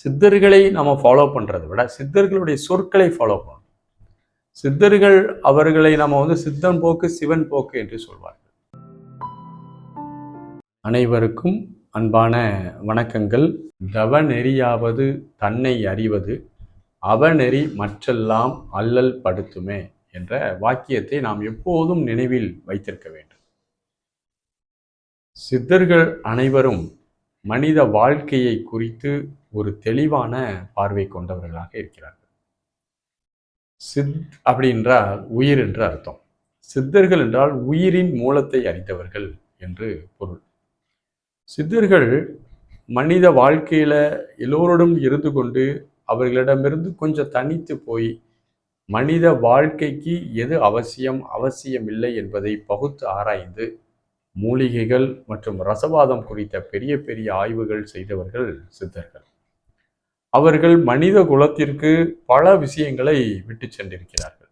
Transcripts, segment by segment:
சித்தர்களை நம்ம ஃபாலோ பண்றதை விட சித்தர்களுடைய சொற்களை ஃபாலோ பண்ணணும். சித்தர்கள் அவர்களை நம்ம வந்து சித்தன் போக்கு சிவன் போக்கு என்று சொல்வார்கள். அனைவருக்கும் அன்பான வணக்கங்கள். தவ நெறியாவது தன்னை அறிவது அவநெறி மற்றெல்லாம் அல்லல் படுத்துமே என்ற வாக்கியத்தை நாம் எப்போதும் நினைவில் வைத்திருக்க வேண்டும். சித்தர்கள் அனைவரும் மனித வாழ்க்கையை குறித்து ஒரு தெளிவான பார்வை கொண்டவர்களாக இருக்கிறார்கள். சித் அப்படி என்றால் உயிர் என்று அர்த்தம். சித்தர்கள் என்றால் உயிரின் மூலத்தை அறிந்தவர்கள் என்று பொருள். சித்தர்கள் மனித வாழ்க்கையில எல்லோரோடும் இருந்து கொண்டு அவர்களிடமிருந்து கொஞ்சம் தனித்து போய் மனித வாழ்க்கைக்கு எது அவசியம் அவசியம் இல்லை என்பதை பகுத்து ஆராய்ந்து மூலிகைகள் மற்றும் ரசவாதம் குறித்த பெரிய பெரிய ஆய்வுகள் செய்தவர்கள் சித்தர்கள். அவர்கள் மனித குலத்திற்கு பல விஷயங்களை விட்டு சென்றிருக்கிறார்கள்.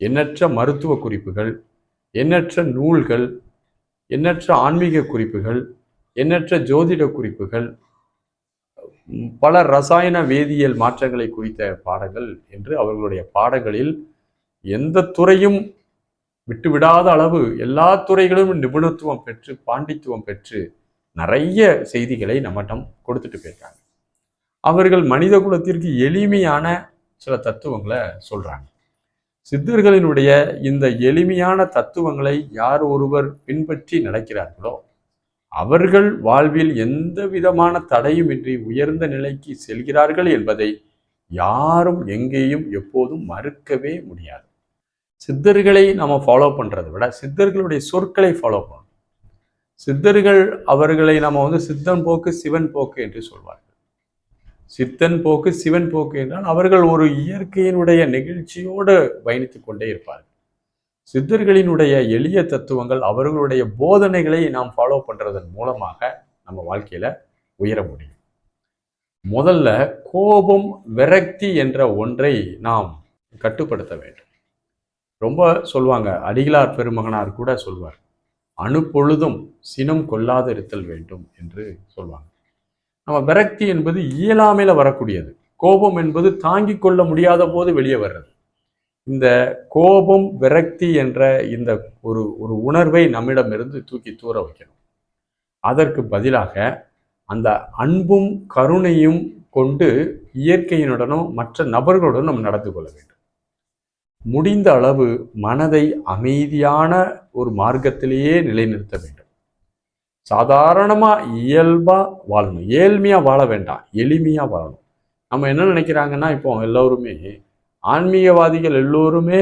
எண்ணற்ற மருத்துவ குறிப்புகள் எண்ணற்ற நூல்கள் எண்ணற்ற ஆன்மீக குறிப்புகள் எண்ணற்ற ஜோதிட குறிப்புகள் பல ரசாயன வேதியியல் மாற்றங்களை குறித்த பாடங்கள் என்று அவர்களுடைய பாடங்களில் எந்த துறையும் விட்டுவிடாத அளவு எல்லா துறைகளும் நிபுணத்துவம் பெற்று பாண்டித்துவம் பெற்று நிறைய செய்திகளை நம்மிடம் கொடுத்துட்டு போயிருக்காங்க. அவர்கள் மனித குலத்திற்கு எளிமையான சில தத்துவங்களை சொல்றாங்க. சித்தர்களினுடைய இந்த எளிமையான தத்துவங்களை யார் ஒருவர் பின்பற்றி நடக்கிறார்களோ அவர்கள் வாழ்வில் எந்த விதமான தடையுமின்றி உயர்ந்த நிலைக்கு செல்கிறார்கள் என்பதை யாரும் எங்கேயும் எப்போதும் மறுக்கவே முடியாது. சித்தர்களை நம்ம ஃபாலோ பண்ணுறதை விட சித்தர்களுடைய சொற்களை ஃபாலோ பண்ணணும். சித்தர்கள் அவர்களை நம்ம வந்து சித்தன் போக்கு சிவன் போக்கு என்று சொல்வார்கள். சித்தன் போக்கு சிவன் போக்கு என்றால் அவர்கள் ஒரு இயற்கையினுடைய நெகிழ்ச்சியோடு பயணித்து கொண்டே இருப்பார்கள். சித்தர்களினுடைய எளிய தத்துவங்கள் அவர்களுடைய போதனைகளை நாம் ஃபாலோ பண்ணுறதன் மூலமாக நம்ம வாழ்க்கையில் உயர முடியும். முதல்ல கோபம் விரக்தி என்ற ஒன்றை நாம் கட்டுப்படுத்த வேண்டும். ரொம்ப சொல்லுவாங்க அடிகளார் பெருமகனார் கூட சொல்வார் அணுப்பொழுதும் சினம் கொள்ளாது இருத்தல் வேண்டும் என்று சொல்லுவாங்க நம்ம விரக்தி என்பது இயலாமையில் வரக்கூடியது. கோபம் என்பது தாங்கிக் கொள்ள முடியாத போது வெளியே வர்றது. இந்த கோபம் விரக்தி என்ற இந்த ஒரு ஒரு உணர்வை நம்மிடமிருந்து தூக்கி தூர வைக்கணும். அதற்கு பதிலாக அந்த அன்பும் கருணையும் கொண்டு இயற்கையினுடனும் மற்ற நபர்களுடன் நம்ம நடந்து கொள்ள வேண்டும். முடிந்த அளவு மனதை அமைதியான ஒரு மார்க்கத்திலேயே நிலைநிறுத்த வேண்டும். சாதாரணமாக இயல்பாக வாழணும். ஏழ்மையாக வாழ வேண்டாம். எளிமையாக வாழணும். நம்ம என்ன நினைக்கிறாங்கன்னா இப்போ எல்லோருமே ஆன்மீகவாதிகள் எல்லோருமே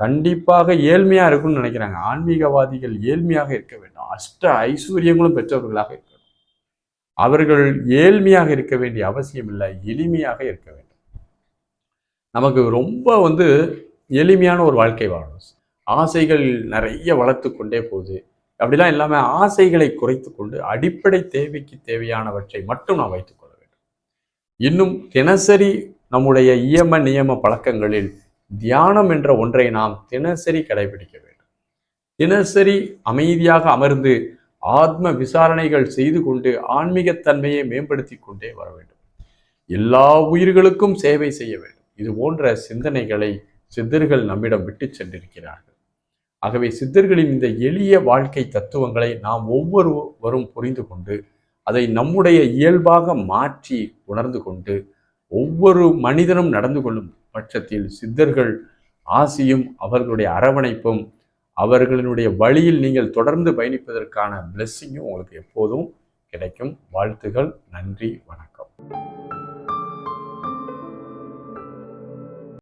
கண்டிப்பாக ஏழ்மையாக இருக்கும்னு நினைக்கிறாங்க. ஆன்மீகவாதிகள் ஏழ்மையாக இருக்க வேண்டும். அஷ்ட ஐஸ்வர்யங்களும் பெற்றவர்களாக இருக்கணும். அவர்கள் ஏழ்மையாக இருக்க வேண்டிய அவசியம் இல்லை எளிமையாக இருக்க வேண்டும். நமக்கு ரொம்ப வந்து எளிமையான ஒரு வாழ்க்கை வாழணும் ஆசைகள் நிறைய வளர்த்து கொண்டே போகுது. அப்படிலாம் இல்லாமல் ஆசைகளை குறைத்து கொண்டு அடிப்படை தேவைக்கு தேவையானவற்றை மட்டும் நாம் வைத்துக் கொள்ள வேண்டும். இன்னும் தினசரி நம்முடைய இயம நியம பழக்கங்களில் தியானம் என்ற ஒன்றை நாம் தினசரி கடைபிடிக்க வேண்டும். தினசரி அமைதியாக அமர்ந்து ஆத்ம விசாரணைகள் செய்து கொண்டு ஆன்மீகத்தன்மையை மேம்படுத்தி கொண்டே வர வேண்டும். எல்லா உயிர்களுக்கும் சேவை செய்ய வேண்டும். இது போன்ற சிந்தனைகளை சித்தர்கள் நம்மிடம் விட்டு சென்றிருக்கிறார்கள். ஆகவே சித்தர்களின் இந்த எளிய வாழ்க்கை தத்துவங்களை நாம் ஒவ்வொருவரும் புரிந்து கொண்டு அதை நம்முடைய இயல்பாக மாற்றி உணர்ந்து கொண்டு ஒவ்வொரு மனிதனும் நடந்து கொள்ளும் பட்சத்தில் சித்தர்கள் ஆசியும் அவர்களுடைய அரவணைப்பும் அவர்களினுடைய வழியில் நீங்கள் தொடர்ந்து பயணிப்பதற்கான பிளெஸ்ஸிங்கும் உங்களுக்கு எப்போதும் கிடைக்கும். வாழ்த்துகள் நன்றி வணக்கம்.